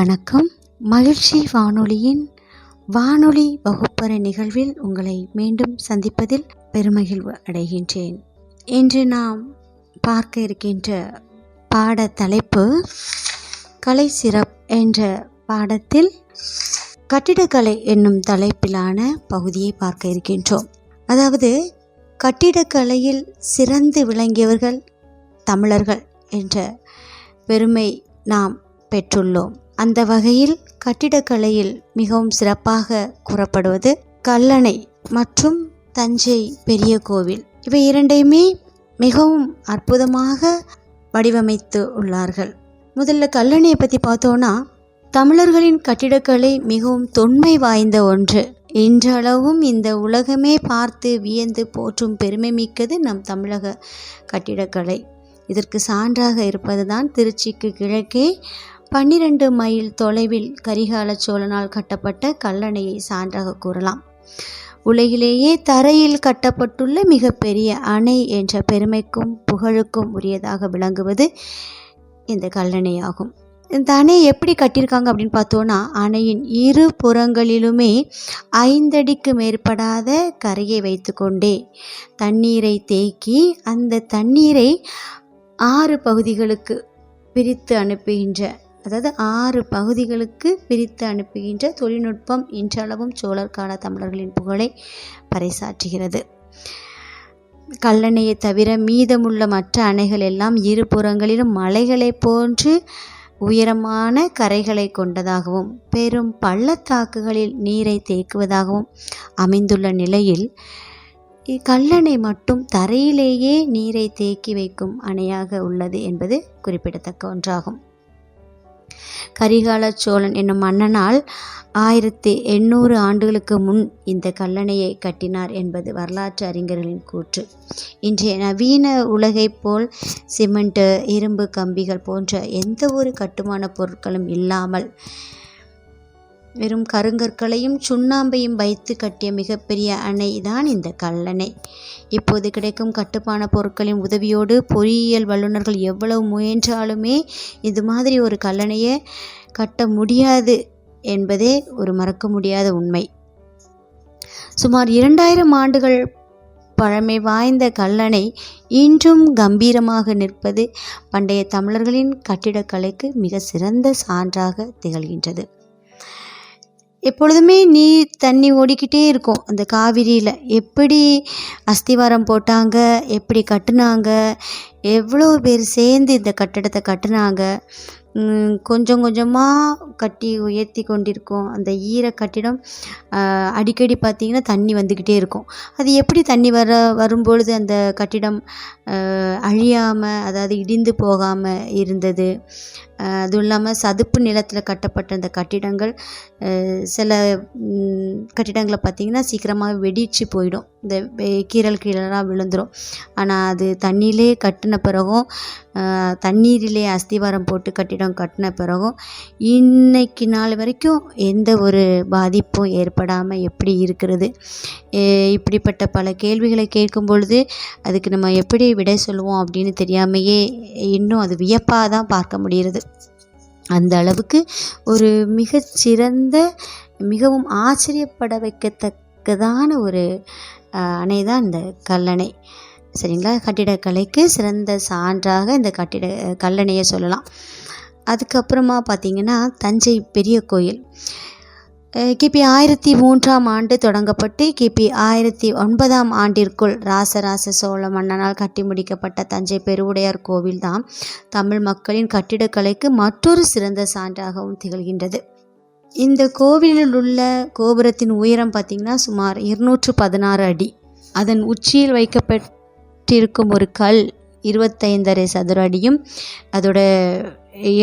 வணக்கம். மகிழ்ச்சி வானொலியின் வானொலி வகுப்பறை நிகழ்வில் உங்களை மீண்டும் சந்திப்பதில் பெருமகிழ்வு அடைகின்றேன். இன்று நாம் பார்க்க இருக்கின்ற பாட தலைப்பு கலை சிறப் என்ற பாடத்தில் கட்டிடக்கலை என்னும் தலைப்பிலான பகுதியை பார்க்க இருக்கின்றோம். அதாவது கட்டிடக்கலையில் சிறந்து விளங்கியவர்கள் தமிழர்கள் என்ற பெருமை நாம் பெற்றுள்ளோம். அந்த வகையில் கட்டிடக்கலையில் மிகவும் சிறப்பாக கூறப்படுவது கல்லணை மற்றும் தஞ்சை பெரிய கோவில். இவை இரண்டையுமே மிகவும் அற்புதமாக வடிவமைத்து உள்ளார்கள். முதல்ல கல்லணையை பற்றி பார்த்தோன்னா தமிழர்களின் கட்டிடக்கலை மிகவும் தொன்மை வாய்ந்த ஒன்று. இன்றளவும் இந்த உலகமே பார்த்து வியந்து போற்றும் பெருமை மிக்கது நம் தமிழக கட்டிடக்கலை. இதற்கு சான்றாக இருப்பதுதான் திருச்சிக்கு கிழக்கே பன்னிரண்டு மைல் தொலைவில் கரிகால சோழனால் கட்டப்பட்ட கல்லணையை சான்றாக கூறலாம். உலகிலேயே தரையில் கட்டப்பட்டுள்ள மிகப்பெரிய அணை என்ற பெருமைக்கும் புகழுக்கும் உரியதாக விளங்குவது இந்த கல்லணையாகும். இந்த அணையை எப்படி கட்டியிருக்காங்க அப்படின்னு பார்த்தோன்னா அணையின் இரு புறங்களிலுமே ஐந்தடிக்கு மேற்படாத கரையை வைத்துக்கொண்டே தண்ணீரை தேக்கி அந்த தண்ணீரை ஆறு பகுதிகளுக்கு பிரித்து அனுப்புகின்ற அதாவது ஆறு பகுதிகளுக்கு பிரித்து அனுப்புகின்ற தொழில்நுட்பம் இன்றளவும் சோழர் கால தமிழர்களின் புகழை பறைசாற்றுகிறது. கல்லணையை தவிர மீதமுள்ள மற்ற அணைகள் எல்லாம் இரு புறங்களிலும் மலைகளைப் போன்று உயரமான கரைகளை கொண்டதாகவும் பெரும் பள்ளத்தாக்குகளில் நீரை தேக்குவதாகவும் அமைந்துள்ள நிலையில் கல்லணை மட்டும் தரையிலேயே நீரை தேக்கி வைக்கும் அணையாக உள்ளது என்பது குறிப்பிடத்தக்க ஒன்றாகும். கரிகால சோழன் என்னும் மன்னனால் ஆயிரத்தி எண்ணூறு ஆண்டுகளுக்கு முன் இந்த கல்லணையை கட்டினார் என்பது வரலாற்று அறிஞர்களின் கூற்று. இன்றைய நவீன உலகைப் போல் சிமெண்ட் இரும்பு கம்பிகள் போன்ற எந்த ஒரு கட்டுமான பொருட்களும் இல்லாமல் வெறும் கருங்கற்களையும் சுண்ணாம்பையும் வைத்து கட்டிய மிகப்பெரிய அணை தான் இந்த கல்லணை. இப்போது கிடைக்கும் கட்டுப்பான பொருட்களின் உதவியோடு பொறியியல் வல்லுநர்கள் எவ்வளவு முயன்றாலுமே இது மாதிரி ஒரு கல்லணையை கட்ட முடியாது என்பதே ஒரு மறக்க முடியாத உண்மை. சுமார் இரண்டாயிரம் ஆண்டுகள் பழமை வாய்ந்த கல்லணை இன்றும் கம்பீரமாக நிற்பது பண்டைய தமிழர்களின் கட்டிடக்கலைக்கு மிக சிறந்த சான்றாக திகழ்கின்றது. எப்பொழுதுமே நீர் தண்ணி ஓடிக்கிட்டே இருக்கும். அந்த காவிரியில் எப்படி அஸ்திவாரம் போட்டாங்க எப்படி கட்டுனாங்க எவ்வளோ பேர் சேர்ந்து இந்த கட்டடத்தை கட்டினாங்க கொஞ்சம் கொஞ்சமாக கட்டி உயர்த்தி கொண்டிருக்கும். அந்த ஈர கட்டிடம் அடிக்கடி பார்த்திங்கன்னா தண்ணி வந்துக்கிட்டே இருக்கும். அது எப்படி தண்ணி வர வரும்பொழுது அந்த கட்டிடம் அழியாமல் அதாவது இடிந்து போகாமல் இருந்தது? அதுவும் இல்லாமல் சதுப்பு நிலத்தில் கட்டப்பட்ட அந்த கட்டிடங்கள் சில கட்டிடங்களை பார்த்திங்கன்னா சீக்கிரமாக வெடிச்சு போயிடும். இந்த கீரல் கீழலாக விழுந்துடும் ஆனால் அது தண்ணியிலே கட்டின பிறகும் தண்ணீரிலே அஸ்திவாரம் போட்டு கட்டிடம் கட்டின பிறகும் இன்னைக்கு நாள் வரைக்கும் எந்த ஒரு பாதிப்பும் ஏற்படாமல் எப்படி இருக்கிறது? இப்படிப்பட்ட பல கேள்விகளை கேட்கும் பொழுது அதுக்கு நம்ம எப்படி விடை சொல்லுவோம் அப்படின்னு தெரியாமையே இன்னும் அது வியப்பாக தான் பார்க்க முடிகிறது. அந்த அளவுக்கு ஒரு மிகச்சிறந்த மிகவும் ஆச்சரியப்பட வைக்கத்தக்கதான ஒரு அணை தான் இந்த கல்லணை. சரிங்களா? கட்டிடக்கலைக்கு சிறந்த சான்றாக இந்த கட்டிட கல்லணையை சொல்லலாம். அதுக்கப்புறமா பார்த்திங்கன்னா தஞ்சை பெரிய கோயில். கிபி ஆயிரத்தி மூன்றாம் ஆண்டு தொடங்கப்பட்டு கிபி ஆயிரத்தி ஒன்பதாம் ஆண்டிற்குள் ராசராச சோழ மன்னனால் கட்டி முடிக்கப்பட்ட தஞ்சை பெருவுடையார் கோவில் தான் தமிழ் மக்களின் கட்டிடக்கலைக்கு மற்றொரு சிறந்த சான்றாகவும் திகழ்கின்றது. இந்த கோவிலில் உள்ள கோபுரத்தின் உயரம் பார்த்திங்கன்னா சுமார் இருநூற்று பதினாறு அடி. அதன் உச்சியில் வைக்கப்பட்டிருக்கும் ஒரு கல் இருபத்தைந்தரை சதுர அடியும் அதோட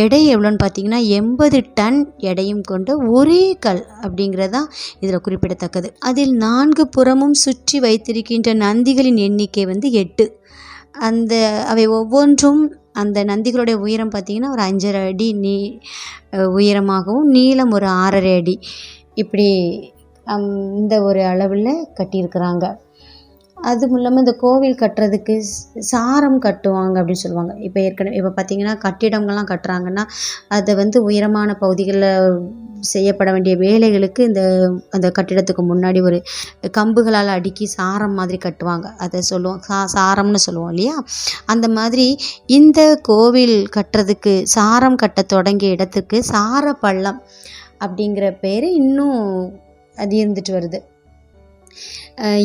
எடை எவ்வளோன்னு பார்த்தீங்கன்னா எண்பது டன் எடையும் கொண்ட ஒரே கல் அப்படிங்கிறது தான் இதில் குறிப்பிடத்தக்கது. அதில் நான்கு புறமும் சுற்றி வைத்திருக்கின்ற நந்திகளின் எண்ணிக்கை வந்து எட்டு. அந்த அவை ஒவ்வொன்றும் அந்த நந்திகளுடைய உயரம் பார்த்திங்கன்னா ஒரு அஞ்சரை அடி நீ உயரமாகவும் நீளம் ஒரு ஆறரை அடி. இப்படி இந்த ஒரு அளவில் கட்டியிருக்கிறாங்க. அதுவும் இல்லாமல் இந்த கோவில் கட்டுறதுக்கு சாரம் கட்டுவாங்க அப்படின்னு சொல்லுவாங்க. இப்போ ஏற்கனவே இப்போ பார்த்தீங்கன்னா கட்டிடங்கள்லாம் கட்டுறாங்கன்னா அதை வந்து உயரமான பகுதிகளில் செய்யப்பட வேண்டிய வேலைகளுக்கு இந்த அந்த கட்டிடத்துக்கு முன்னாடி ஒரு கம்புகளால் அடுக்கி சாரம் மாதிரி கட்டுவாங்க. அதை சொல்லுவோம். சா சாரம்னு சொல்லுவோம் இல்லையா? அந்த மாதிரி இந்த கோவில் கட்டுறதுக்கு சாரம் கட்ட தொடங்கிய இடத்துக்கு சார பள்ளம் அப்படிங்கிற பேர் இன்னும் அது இருந்துட்டு வருது.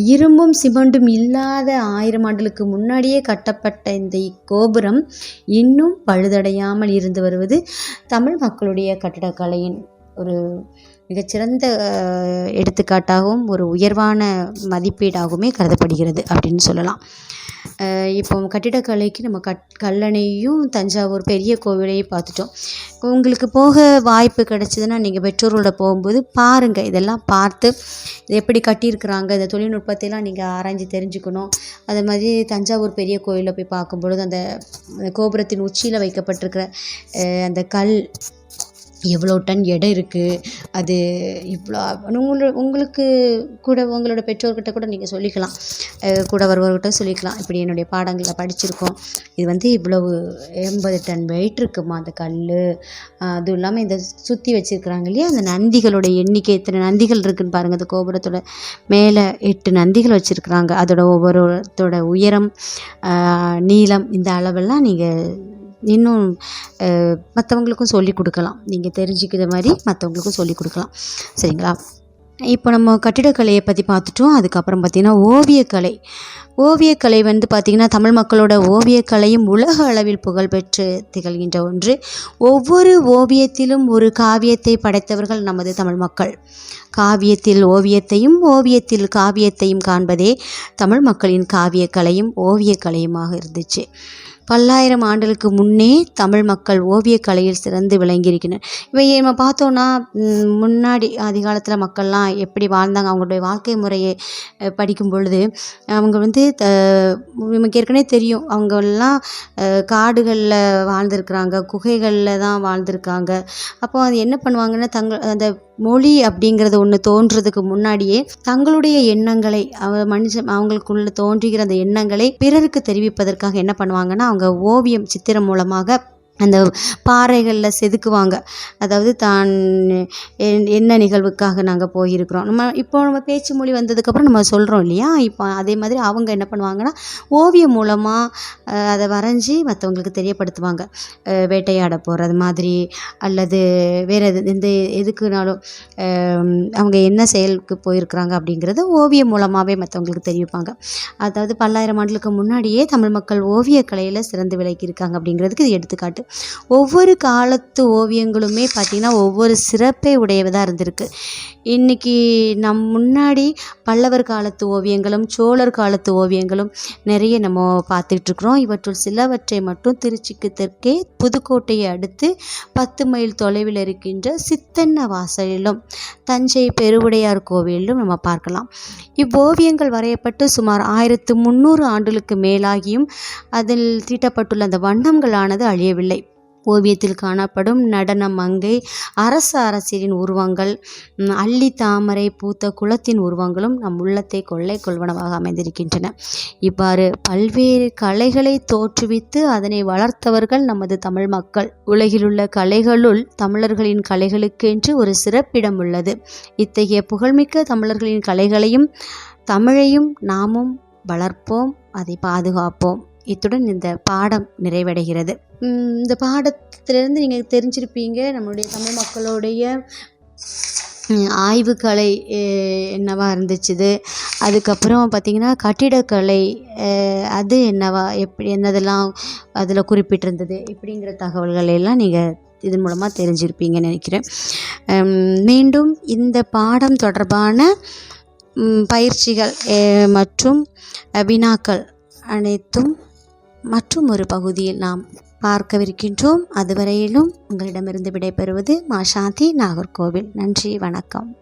இரும்பும் சிமெண்டும் இல்லாத ஆயிரம் ஆண்டுகளுக்கு முன்னாடியே கட்டப்பட்ட இந்த இக்கோபுரம் இன்னும் பழுதடையாமல் இருந்து வருவது தமிழ் மக்களுடைய கட்டடக்கலையின் ஒரு மிகச்சிறந்த எடுத்துக்காட்டாகவும் ஒரு உயர்வான மதிப்பீடாகவுமே கருதப்படுகிறது அப்படின்னு சொல்லலாம். இப்போ கட்டிடக்கலைக்கு நம்ம கட் கல்லணையும் தஞ்சாவூர் பெரிய கோவிலையும் பார்த்துட்டோம். உங்களுக்கு போக வாய்ப்பு கிடச்சிதுன்னா நீங்கள் பெற்றோரோட போகும்போது பாருங்கள் இதெல்லாம் பார்த்து இது எப்படி கட்டியிருக்கிறாங்க இந்த தொழில்நுட்பத்தையெல்லாம் நீங்கள் ஆராய்ஞ்சு தெரிஞ்சுக்கணும். அதே மாதிரி தஞ்சாவூர் பெரிய கோயிலில் போய் பார்க்கும்பொழுது அந்த அந்த கோபுரத்தின் உச்சியில் வைக்கப்பட்டிருக்கிற அந்த கல் எவ்வளோ டன் எடை இருக்குது அது இவ்வளோ உங்களோட உங்களுக்கு கூட உங்களோட பெற்றோர்கிட்ட கூட நீங்கள் சொல்லிக்கலாம். கூட வருவர்கிட்ட சொல்லிக்கலாம். இப்படி என்னுடைய பாடங்களில் படிச்சிருக்கோம். இது வந்து இவ்வளவு எண்பது டன் வெயிட் இருக்குமா அந்த கல் அதுவும் இல்லாமல் இந்த சுற்றி வச்சுருக்குறாங்க இல்லையா? அந்த நந்திகளோட எண்ணிக்கை எத்தனை நந்திகள் இருக்குன்னு பாருங்கள் அந்த கோபுரத்தோட மேலே எட்டு நந்திகள் வச்சுருக்குறாங்க. அதோட ஒவ்வொருத்தோட உயரம் நீளம் இந்த அளவெல்லாம் நீங்கள் இன்னும் மற்றவங்களுக்கும் சொல்லி கொடுக்கலாம். நீங்கள் தெரிஞ்சுக்கிற மாதிரி மற்றவங்களுக்கும் சொல்லி கொடுக்கலாம். சரிங்களா? இப்போ நம்ம கட்டிடக்கலையை பற்றி பார்த்துட்டோம். அதுக்கப்புறம் பார்த்திங்கன்னா ஓவியக்கலை ஓவியக்கலை வந்து பார்த்திங்கன்னா தமிழ் மக்களோட ஓவியக்கலையும் உலக அளவில் புகழ்பெற்று திகழ்கின்ற ஒன்று. ஒவ்வொரு ஓவியத்திலும் ஒரு காவியத்தை படைத்தவர்கள் நமது தமிழ் மக்கள். காவியத்தில் ஓவியத்தையும் ஓவியத்தில் காவியத்தையும் காண்பதே தமிழ் மக்களின் காவியக்கலையும் ஓவியக்கலையுமாக இருந்துச்சு. பல்லாயிரம் ஆண்டுகளுக்கு முன்னே தமிழ் மக்கள் ஓவியக்கலையில் சிறந்து விளங்கியிருக்கின்றனர். இவை நம்ம பார்த்தோன்னா முன்னாடி அதிகாலத்தில் மக்கள்லாம் எப்படி வாழ்ந்தாங்க அவங்களுடைய வாழ்க்கை முறையை படிக்கும் பொழுது அவங்க வந்து த நமக்கு ஏற்கனவே தெரியும் அவங்கெல்லாம் காடுகளில் வாழ்ந்திருக்கிறாங்க குகைகளில் தான் வாழ்ந்திருக்காங்க. அப்போ அது என்ன பண்ணுவாங்கன்னா தங்க அந்த மொழி அப்படிங்கிறது ஒன்று தோன்றதுக்கு முன்னாடியே தங்களுடைய எண்ணங்களை அவ மனுஷன் அவங்களுக்குள்ள தோன்றுகிற அந்த எண்ணங்களை பிறருக்கு தெரிவிப்பதற்காக என்ன பண்ணுவாங்கன்னா அவங்க ஓவியம் சித்திரம் மூலமாக அந்த பாறைகளில் செதுக்குவாங்க. அதாவது தான் என்- என்ன நிகழ்வுக்காக நாங்கள் போயிருக்கிறோம். நம்ம இப்போ நம்ம பேச்சு மொழி வந்ததுக்கப்புறம் நம்ம சொல்கிறோம் இல்லையா? இப்போ அதே மாதிரி அவங்க என்ன பண்ணுவாங்கன்னா ஓவியம் மூலமாக அதை வரைஞ்சி மற்றவங்களுக்கு தெரியப்படுத்துவாங்க. வேட்டையாட போகிறது மாதிரி அல்லது வேறு எது எந்த எதுக்குனாலும் அவங்க என்ன செயலுக்கு போயிருக்கிறாங்க அப்படிங்கிறத ஓவியம் மூலமாகவே மற்றவங்களுக்கு தெரிவிப்பாங்க. அதாவது பல்லாயிரம் ஆண்டுகளுக்கு முன்னாடியே தமிழ் மக்கள் ஓவியக்கலையில் சிறந்து விளக்கியிருக்காங்க அப்படிங்கிறதுக்கு இது எடுத்துக்காட்டு. ஒவ்வொரு காலத்து ஓவியங்களுமே பார்த்திங்கன்னா ஒவ்வொரு சிறப்பை உடையதாக இருந்திருக்கு. இன்றைக்கி நம் முன்னாடி பல்லவர் காலத்து ஓவியங்களும் சோழர் காலத்து ஓவியங்களும் நிறைய நம்ம பார்த்துட்ருக்குறோம் இவற்றுள் சிலவற்றை மட்டும் திருச்சிக்கு தெற்கே புதுக்கோட்டையை அடுத்து பத்து மைல் தொலைவில் இருக்கின்ற சித்தன்ன வாசலிலும் தஞ்சை பெருவுடையார் கோவிலிலும் நம்ம பார்க்கலாம். இவ்வோவியங்கள் வரையப்பட்டு சுமார் ஆயிரத்து முந்நூறு ஆண்டுகளுக்கு மேலாகியும் அதில் தீட்டப்பட்டுள்ள அந்த வண்ணங்களானது அழியவில்லை. ஓவியத்தில் காணப்படும் நடன மங்கை அரச அரசியலின் உருவங்கள் அள்ளி தாமரை பூத்த குளத்தின் உருவங்களும் நம் உள்ளத்தை கொள்ளை கொள்வனவாக அமைந்திருக்கின்றன. இவ்வாறு பல்வேறு கலைகளை தோற்றுவித்து அதனை வளர்த்தவர்கள் நமது தமிழ் மக்கள். உலகிலுள்ள கலைகளுள் தமிழர்களின் கலைகளுக்கென்று ஒரு சிறப்பிடம் உள்ளது. இத்தகைய புகழ்மிக்க தமிழர்களின் கலைகளையும் தமிழையும் நாமும் வளர்ப்போம் அதை பாதுகாப்போம். இத்துடன் இந்த பாடம் நிறைவடைகிறது. இந்த பாடத்திலிருந்து நீங்கள் தெரிஞ்சிருப்பீங்க நம்மளுடைய தமிழ் மக்களுடைய ஆய்வுக்கலை என்னவா இருந்துச்சுது? அதுக்கப்புறம் பார்த்திங்கன்னா கட்டிடக்கலை அது என்னவா எப்படி என்னதெல்லாம் அதில் குறிப்பிட்டிருந்தது இப்படிங்கிற தகவல்களை எல்லாம் நீங்கள் இதன் மூலமாக தெரிஞ்சிருப்பீங்கன்னு நினைக்கிறேன். மீண்டும் இந்த பாடம் தொடர்பான பயிற்சிகள் மற்றும் வினாக்கள் அனைத்தும் மற்றும் ஒரு பகுதியில் நாம் பார்க்கவிருக்கின்றோம். அதுவரையிலும் உங்களிடமிருந்து விடைபெறுவது மாஷாந்தி நாகர்கோவில். நன்றி வணக்கம்.